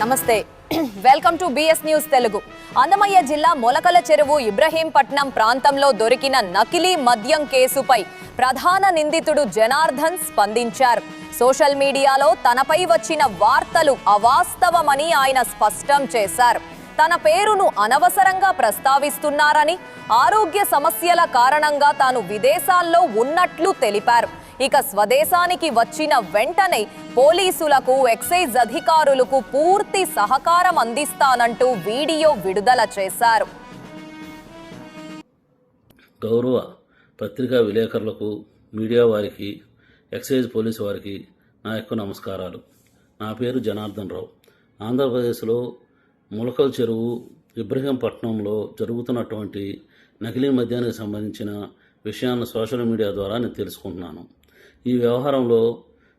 నమస్తే. Welcome to BS news Telugu అందమయ్య జిల్లా మొలకల చెరువు ఇబ్రహీంపట్నం ప్రాంతంలో దొరికిన నకిలీ మద్యం కేసుపై ప్రధాన నిందితుడు జనార్దన్ స్పందించారు. సోషల్ మీడియాలో తనపై వచ్చిన వార్తలు అవాస్తవమని ఆయన స్పష్టం చేశారు. తన పేరును అనవసరంగా ప్రస్తావిస్తున్నారని ఆరోగ్య సమస్యల కారణంగా తాను విదేశాల్లో ఉన్నట్లు తెలిపారు. ఇక స్వదేశానికి వచ్చిన వెంటనే పోలీసులకు ఎక్సైజ్ అధికారులకు పూర్తి సహకారం అందిస్తానంటూ వీడియో విడుదల చేశారు. గౌరవ పత్రికా విలేకరులకు మీడియా వారికి ఎక్సైజ్ పోలీసు వారికి నా యొక్క నమస్కారాలు. నా పేరు జనార్దన్ రావు. ఆంధ్రప్రదేశ్లో ములకల చెరువు ఇబ్రహీంపట్నంలో జరుగుతున్నటువంటి నకిలీ మద్యానికి సంబంధించిన విషయాన్ని సోషల్ మీడియా ద్వారా నేను తెలుసుకుంటున్నాను. ఈ వ్యవహారంలో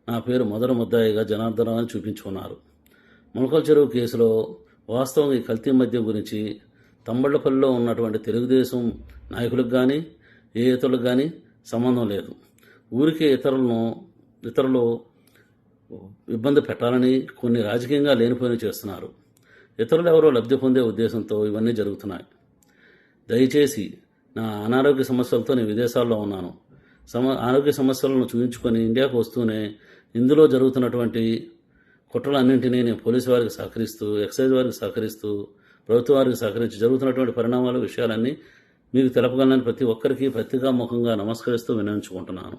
నా పేరు మొదటి ముద్దాయిగా జనార్దన అని చూపించుకున్నారు. ములకల చెరువు కేసులో వాస్తవం ఈ కల్తీ మద్యం గురించి తమ్మళ్ళపల్లిలో ఉన్నటువంటి తెలుగుదేశం నాయకులకు కానీ ఏ ఇతరులకు కానీ సంబంధం లేదు. ఊరికే ఇతరులను ఇతరులు ఇబ్బంది పెట్టాలని కొన్ని రాజకీయంగా లేనిపోయిన చేస్తున్నారు. ఇతరులు ఎవరో లబ్ధి పొందే ఉద్దేశంతో ఇవన్నీ జరుగుతున్నాయి. దయచేసి నా అనారోగ్య సమస్యలతో నేను విదేశాల్లో ఉన్నాను. సమ ఆరోగ్య సమస్యలను చూపించుకొని ఇండియాకు వస్తూనే ఇందులో జరుగుతున్నటువంటి కుట్రలన్నింటినీ నేను పోలీసు వారికి సహకరిస్తూ ఎక్సైజ్ వారికి సహకరిస్తూ ప్రభుత్వ వారికి సహకరించి జరుగుతున్నటువంటి పరిణామాలు విషయాలన్నీ మీకు తెలపగలనని ప్రతి ఒక్కరికి పత్రికాముఖంగా నమస్కరిస్తూ వినియోగించుకుంటున్నాను.